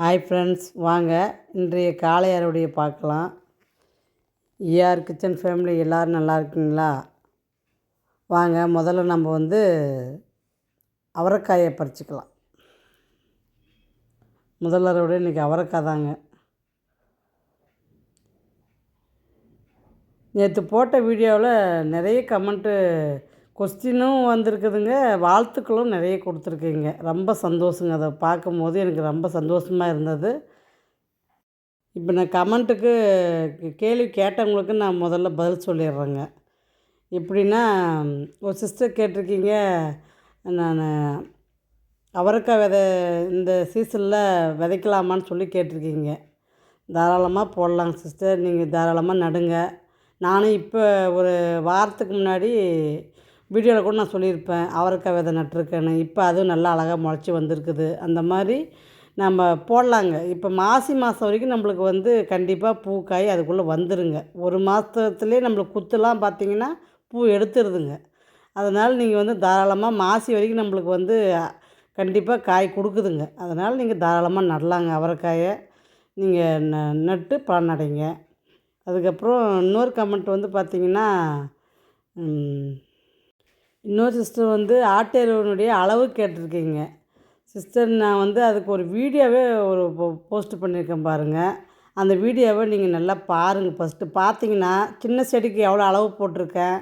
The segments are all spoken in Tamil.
ஹாய் ஃப்ரெண்ட்ஸ் வாங்க. இன்றைய காலை அறுவடையை பார்க்கலாம். ஏஆர் கிச்சன் ஃபேமிலி எல்லோரும் நல்லா இருக்கீங்களா? வாங்க முதல்ல நம்ம வந்து அவரைக்காயை பறிச்சிக்கலாம். முதல் அறுவடை இன்றைக்கி அவரைக்காய் தாங்க. நேற்று போட்ட வீடியோவில் நிறைய கமெண்ட்டு கொஸ்டினும் வந்திருக்குதுங்க. வாழ்த்துக்களும் நிறைய கொடுத்துருக்கீங்க. ரொம்ப சந்தோஷங்க. அதை பார்க்கும்போது எனக்கு ரொம்ப சந்தோஷமாக இருந்தது. இப்போ நான் கமெண்ட்டுக்கு கேள்வி கேட்டவங்களுக்கு நான் முதல்ல பதில் சொல்லிடுறேங்க. எப்படின்னா ஒரு சிஸ்டர் கேட்டிருக்கீங்க. நான் அவரைக்காய் விதை இந்த சீசனில் விதைக்கலாமான்னு சொல்லி கேட்டிருக்கீங்க. தாராளமாக போடலாங்க சிஸ்டர் நீங்கள் தாராளமாக நடுங்க. நானும் இப்போ ஒரு வாரத்துக்கு முன்னாடி வீடியோவில் கூட நான் சொல்லியிருப்பேன் அவரைக்காய் விதை நட்டிருக்கேன்னு. இப்போ அதுவும் நல்லா அழகாக முளைச்சி வந்திருக்குது. அந்த மாதிரி நம்ம போடலாங்க. இப்போ மாசி மாதம் வரைக்கும் நம்மளுக்கு வந்து கண்டிப்பாக பூ காய் அதுக்குள்ளே வந்துடுங்க ஒரு மாதத்துலேயே நம்மளுக்கு குத்துலாம் பார்த்திங்கன்னா பூ எடுத்துருதுங்க. அதனால் நீங்கள் வந்து தாராளமாக மாசி வரைக்கும் நம்மளுக்கு வந்து கண்டிப்பாக காய் கொடுக்குதுங்க. அதனால் நீங்கள் தாராளமாக நடலாங்க அவரைக்காயை. நீங்கள் ந நட்டு பலனடைங்க. அதுக்கப்புறம் இன்னொரு கமெண்ட் வந்து பார்த்திங்கன்னா இன்னொரு சிஸ்டர் வந்து ஆட்டேருவனுடைய அளவு கேட்டிருக்கீங்க. சிஸ்டர் நான் வந்து அதுக்கு ஒரு வீடியோவே ஒரு போஸ்ட் பண்ணியிருக்கேன் பாருங்கள் அந்த வீடியோவை நீங்கள் நல்லா பாருங்கள் ஃபஸ்ட்டு பார்த்தீங்கன்னா சின்ன செடிக்கு எவ்வளோ அளவு போட்டிருக்கேன்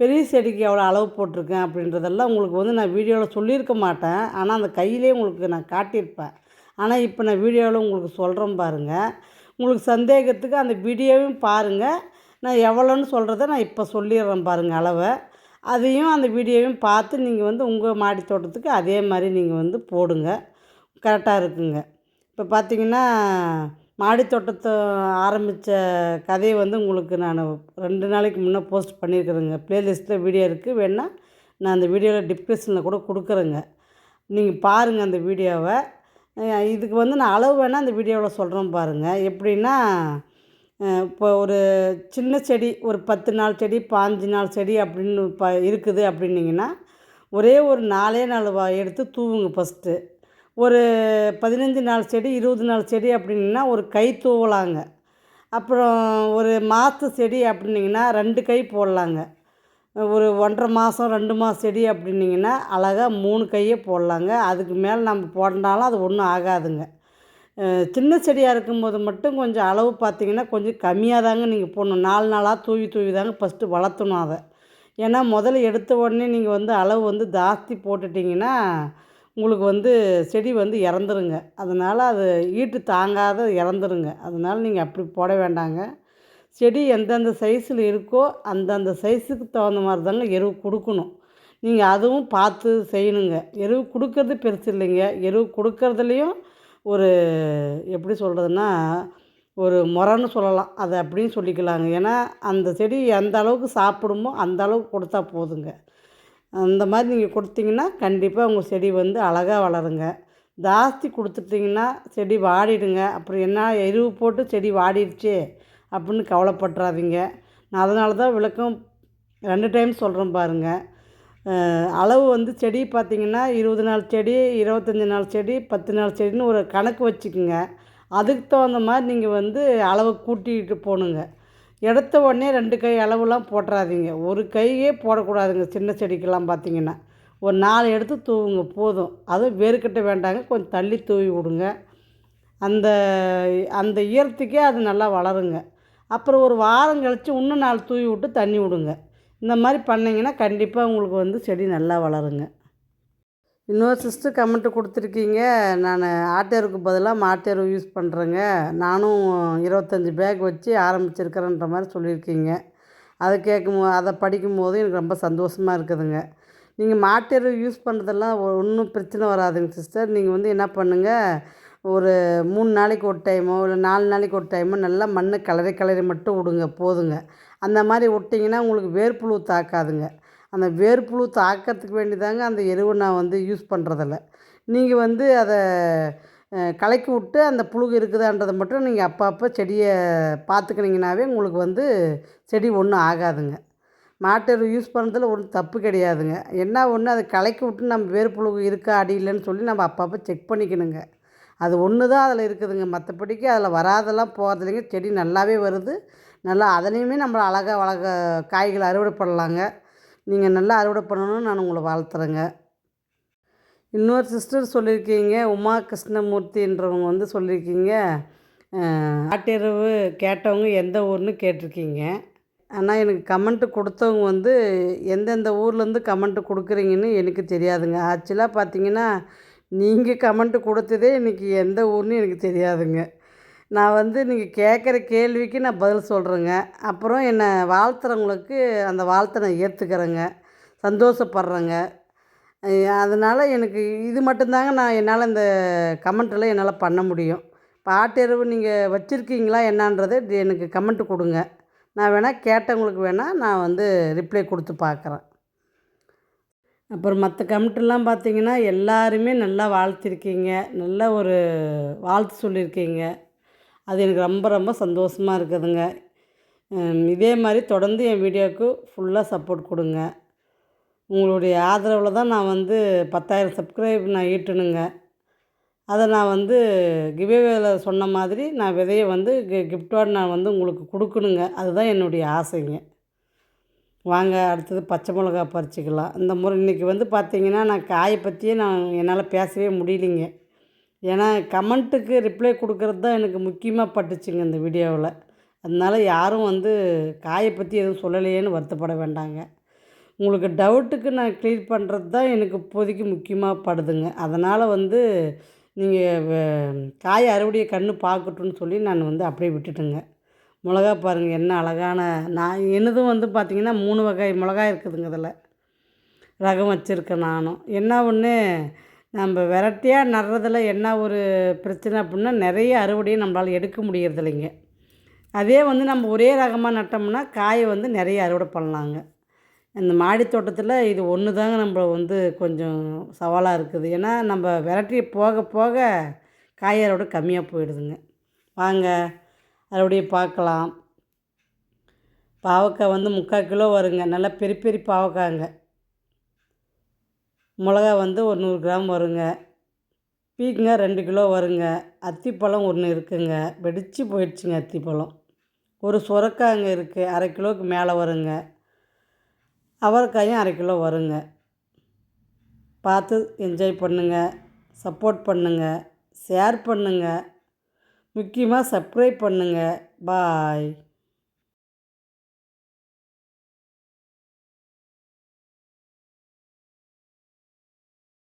பெரிய செடிக்கு எவ்வளோ அளவு போட்டிருக்கேன் அப்படின்றதெல்லாம் உங்களுக்கு வந்து நான் வீடியோவில் சொல்லியிருக்க மாட்டேன். ஆனால் அந்த கையிலே உங்களுக்கு நான் காட்டியிருப்பேன். ஆனால் இப்போ நான் வீடியோவில் உங்களுக்கு சொல்கிறேன் பாருங்கள் உங்களுக்கு சந்தேகத்துக்கு அந்த வீடியோவையும் பாருங்கள் நான் எவ்வளோன்னு சொல்கிறத நான் இப்போ சொல்லிடுறேன் பாருங்கள் அளவை. அதையும் அந்த வீடியோவையும் பார்த்து நீங்கள் வந்து உங்கள் மாடி தோட்டத்துக்கு அதே மாதிரி நீங்கள் வந்து போடுங்க. கரெக்டாக இருக்குங்க. இப்போ பார்த்தீங்கன்னா மாடி தோட்டத்தை ஆரம்பித்த கதையை வந்து உங்களுக்கு நான் ரெண்டு நாளைக்கு முன்னே போஸ்ட் பண்ணியிருக்கிறேங்க. ப்ளேலிஸ்ட்டில் வீடியோ இருக்குது. வேணால் நான் அந்த வீடியோவில் டிஸ்கிரிப்ஷனில் கூட கொடுக்குறேங்க. நீங்கள் பாருங்கள் அந்த வீடியோவை. இதுக்கு வந்து நான் அளவு வேணால் அந்த வீடியோவில் சொல்கிறேன் பாருங்கள் எப்படின்னா இப்போ ஒரு சின்ன செடி ஒரு பத்து நாள் செடி பாஞ்சு நாள் செடி அப்படின்னு ப இருக்குது அப்படின்னிங்கன்னா ஒரே ஒரு நாலே நாள் வா எடுத்து தூவுங்க ஃபஸ்ட்டு ஒரு பதினஞ்சு நாள் செடி இருபது நாள் செடி அப்படின்னா ஒரு கை தூவலாங்க. அப்புறம் ஒரு மாத செடி அப்படின்னிங்கன்னா ரெண்டு கை போடலாங்க. ஒரு ஒன்றரை மாதம் ரெண்டு மாதம் செடி அப்படின்னிங்கன்னா அழகாக மூணு கையே போடலாங்க. அதுக்கு மேலே நம்ம போடனாலும் அது ஒன்றும் ஆகாதுங்க. சின்ன செடியாக இருக்கும்போது மட்டும் கொஞ்சம் அளவு பார்த்திங்கன்னா கொஞ்சம் கம்மியாக தாங்க நீங்கள் போடணும். நாலு நாளாக தூவி தூவி தாங்க ஃபஸ்ட்டு வளர்த்தணும் அதை. ஏன்னா முதல்ல எடுத்த உடனே நீங்கள் வந்து அளவு வந்து ஜாஸ்தி போட்டுட்டிங்கன்னா உங்களுக்கு வந்து செடி வந்து இறந்துருங்க. அதனால் அது ஈட்டு தாங்காத இறந்துருங்க. அதனால் நீங்கள் அப்படி போட வேண்டாங்க. செடி எந்தெந்த சைஸில் இருக்கோ அந்தந்த சைஸுக்கு தகுந்த மாதிரி தாங்க எருவு கொடுக்கணும். நீங்கள் அதுவும் பார்த்து செய்யணுங்க. எருவு கொடுக்கறது பெருசு இல்லைங்க. எருவு கொடுக்கறதுலையும் ஒரு எப்படி சொல்கிறதுன்னா ஒரு முறைன்னு சொல்லலாம். அதை அப்படின்னு சொல்லிக்கலாங்க. ஏன்னா அந்த செடி எந்த அளவுக்கு சாப்பிடுமோ அந்த அளவுக்கு கொடுத்தா போதுங்க. அந்த மாதிரி நீங்கள் கொடுத்தீங்கன்னா கண்டிப்பாக உங்கள் செடி வந்து அழகாக வளருங்க. ஜாஸ்தி கொடுத்துட்டிங்கன்னா செடி வாடிடுங்க. அப்புறம் என்ன எருவு போட்டு செடி வாடிடுச்சே அப்படின்னு கவலைப்பட்டுறாதீங்க. நான் அதனால தான் விளக்கம் ரெண்டு டைம் சொல்கிறேன் பாருங்கள் அளவு வந்து செடி பார்த்திங்கன்னா இருபது நாள் செடி இருபத்தஞ்சி நாள் செடி பத்து நாள் செடின்னு ஒரு கணக்கு வச்சுக்கோங்க. அதுக்கு தகுந்த மாதிரி நீங்கள் வந்து அளவை கூட்டிகிட்டு போகணுங்க எடுத்த உடனே ரெண்டு கை அளவுலாம் போட்டுறாதீங்க. ஒரு கையே போடக்கூடாதுங்க சின்ன செடிக்கெல்லாம் பார்த்திங்கன்னா. ஒரு நாலு எடுத்து தூவுங்க போதும். அதுவும் வேர்க்கட்ட வேண்டாங்க. கொஞ்சம் தள்ளி தூவி விடுங்க. அந்த அந்த ஈரத்துக்கே அது நல்லா வளருங்க. அப்புறம் ஒரு வாரம் கழித்து இன்னும் நாலு தூவி விட்டு தண்ணி விடுங்க. இந்த மாதிரி பண்ணிங்கன்னா கண்டிப்பாக உங்களுக்கு வந்து செடி நல்லா வளருங்க. இன்னொரு சிஸ்டர் கமெண்ட்டு கொடுத்துருக்கீங்க. நான் ஆட்டேருக்கு பதிலாக மாட்டேரு யூஸ் பண்ணுறேங்க நானும் இருபத்தஞ்சி பேக் வச்சு ஆரம்பிச்சிருக்கிறேன்ற மாதிரி சொல்லியிருக்கீங்க. அதை கேட்கும் அதை படிக்கும் போது எனக்கு ரொம்ப சந்தோஷமாக இருக்குதுங்க. நீங்கள் மாட்டேரு யூஸ் பண்ணுறதெல்லாம் ஒன்றும் பிரச்சனை வராதுங்க சிஸ்டர். நீங்கள் வந்து என்ன பண்ணுங்கள் ஒரு மூணு நாளைக்கு ஒரு டைமோ இல்லை நாலு நாளைக்கு ஒரு டைமோ நல்லா மண்ணை கலரி கலரி மட்டும் விடுங்க. போதுங்க. அந்த மாதிரி விட்டிங்கன்னா உங்களுக்கு வேர்ப்புழு தாக்காதுங்க. அந்த வேர்ப்புழு தாக்கிறதுக்கு வேண்டி தாங்க அந்த எருவை நான் வந்து யூஸ் பண்ணுறதில்ல நீங்கள் வந்து அதை கலக்கி விட்டு அந்த புழு இருக்குதான்றதை மட்டும் நீங்கள் அப்பப்போ செடியை பார்த்துக்கினீங்கனாவே உங்களுக்கு வந்து செடி ஒன்றும் ஆகாதுங்க. மாட்டு யூஸ் பண்ணுறதுல ஒன்றும் தப்பு கிடையாதுங்க. என்ன ஒன்று அதை கலக்கி விட்டு நம்ம வேர்ப்புழுகு இருக்கா அடி இல்லைன்னு சொல்லி நம்ம அப்பப்போ செக் பண்ணிக்கணுங்க. அது ஒன்று தான் அதில் இருக்குதுங்க. மற்றபடிக்கு அதில் வராதெல்லாம் போகிறதில்லைங்க செடி நல்லாவே வருது. நல்லா அதுலேயுமே நம்ம அழகாக வளக காய்கள் அறுவடை பண்ணலாங்க. நீங்கள் நல்லா அறுவடை பண்ணணும்னு நான் உங்களை வாழ்த்துறேங்க. இன்னொரு சிஸ்டர் சொல்லியிருக்கீங்க உமா கிருஷ்ணமூர்த்தின்றவங்க வந்து சொல்லியிருக்கீங்க. ஆட்டிரவு கேட்டவங்க எந்த ஊர்னு கேட்டிருக்கீங்க. ஆனால் எனக்கு கமெண்ட்டு கொடுத்தவங்க வந்து எந்தெந்த ஊர்லேருந்து கமெண்ட்டு கொடுக்குறீங்கன்னு எனக்கு தெரியாதுங்க. ஆக்சுவலாக பார்த்தீங்கன்னா நீங்கள் கமெண்ட்டு கொடுத்ததே இன்றைக்கி எந்த ஊர்னு எனக்கு தெரியாதுங்க. நான் வந்து நீங்கள் கேட்குற கேள்விக்கு நான் பதில் சொல்கிறேங்க அப்புறம் என்னை வாழ்த்துறவங்களுக்கு அந்த வாழ்த்தை நான் ஏற்றுக்கிறேங்க சந்தோஷப்படுறேங்க. அதனால் எனக்கு இது மட்டும்தாங்க நான் என்னால் இந்த கமெண்ட்டெல்லாம் என்னால் பண்ண முடியும். இப்போ ஆட்டெருவு நீங்கள் வச்சுருக்கீங்களா என்னான்றதை எனக்கு கமெண்ட்டு கொடுங்க. நான் வேணால் கேட்டவங்களுக்கு வேணால் நான் வந்து ரிப்ளை கொடுத்து பார்க்குறேன் அப்புறம் மற்ற கமெண்ட்டெல்லாம் பார்த்தீங்கன்னா எல்லாருமே நல்லா வாழ்த்திருக்கீங்க. நல்ல ஒரு வாழ்த்து சொல்லியிருக்கீங்க அது எனக்கு ரொம்ப ரொம்ப சந்தோஷமாக இருக்குதுங்க. இதே மாதிரி தொடர்ந்து என் வீடியோவுக்கு ஃபுல்லாக சப்போர்ட் கொடுங்க. உங்களுடைய ஆதரவில் தான் நான் வந்து பத்தாயிரம் சப்ஸ்கிரைப் நான் ஈட்டணுங்க அதை நான் வந்து கிவேவேல சொன்ன மாதிரி நான் விதையை வந்து கி கிஃப்ட்டோடு நான் வந்து உங்களுக்கு கொடுக்கணுங்க. அதுதான் என்னுடைய ஆசைங்க. வாங்க அடுத்தது பச்சை மிளகா பறிச்சிக்கலாம். இந்த முறை இன்றைக்கி வந்து பார்த்திங்கன்னா நான் காயை பற்றியே நான் என்னால் பேசவே முடியலிங்க. ஏன்னா கமெண்ட்டுக்கு ரிப்ளை கொடுக்குறது தான் எனக்கு முக்கியமாக பட்டுச்சுங்க இந்த வீடியோவில். அதனால் யாரும் வந்து காயை பற்றி எதுவும் சொல்லலையேன்னு வருத்தப்பட வேண்டாங்க. உங்களுக்கு டவுட்டுக்கு நான் க்ளியர் பண்ணுறது தான் எனக்கு இப்போதைக்கு முக்கியமாக படுதுங்க. அதனால் வந்து நீங்கள் காய் அறுவடையை கண்ணு பார்க்கட்டும்னு சொல்லி நான் வந்து அப்படியே விட்டுட்டேங்க. மிளகா பாருங்கள் என்ன அழகான நான் என்னதும் வந்து பார்த்திங்கன்னா மூணு வகை மிளகாய் இருக்குதுங்க இதில். ரகம் வச்சுருக்கேன் நானும். என்ன ஒன்று நம்ம வெரைட்டியாக நடுறதுல என்ன ஒரு பிரச்சனை அப்படின்னா நிறைய அறுவடையை நம்மளால் எடுக்க முடியறதில்லைங்க. அதே வந்து நம்ம ஒரே ரகமாக நட்டோம்னா காயை வந்து நிறைய அறுவடை பண்ணலாங்க. இந்த மாடி தோட்டத்தில் இது ஒன்று தாங்க நம்ம வந்து கொஞ்சம் சவாலாக இருக்குது. ஏன்னா நம்ம விரட்டி போக போக காய் அறுவடை கம்மியாக போயிடுதுங்க. வாங்க அறுவடையை பார்க்கலாம். பாவக்காய் வந்து முக்கால் கிலோ வருங்க. நல்லா பெரிய பெரிய பாவக்காய்ங்க. மிளகா வந்து ஒரு நூறு கிராம் வருங்க. பீக்கங்க ரெண்டு கிலோ வருங்க. அத்திப்பழம் ஒன்று இருக்குங்க. வெடித்து போயிடுச்சுங்க அத்திப்பழம். ஒரு சுரக்காங்க இருக்குது அரை கிலோவுக்கு மேலே வருங்க. அவரைக்காயும் அரை கிலோ வருங்க. பார்த்து என்ஜாய் பண்ணுங்கள் சப்போர்ட் பண்ணுங்கள் ஷேர் பண்ணுங்கள் முக்கியமாக சப்ஸ்கிரைப் பண்ணுங்கள் பாய்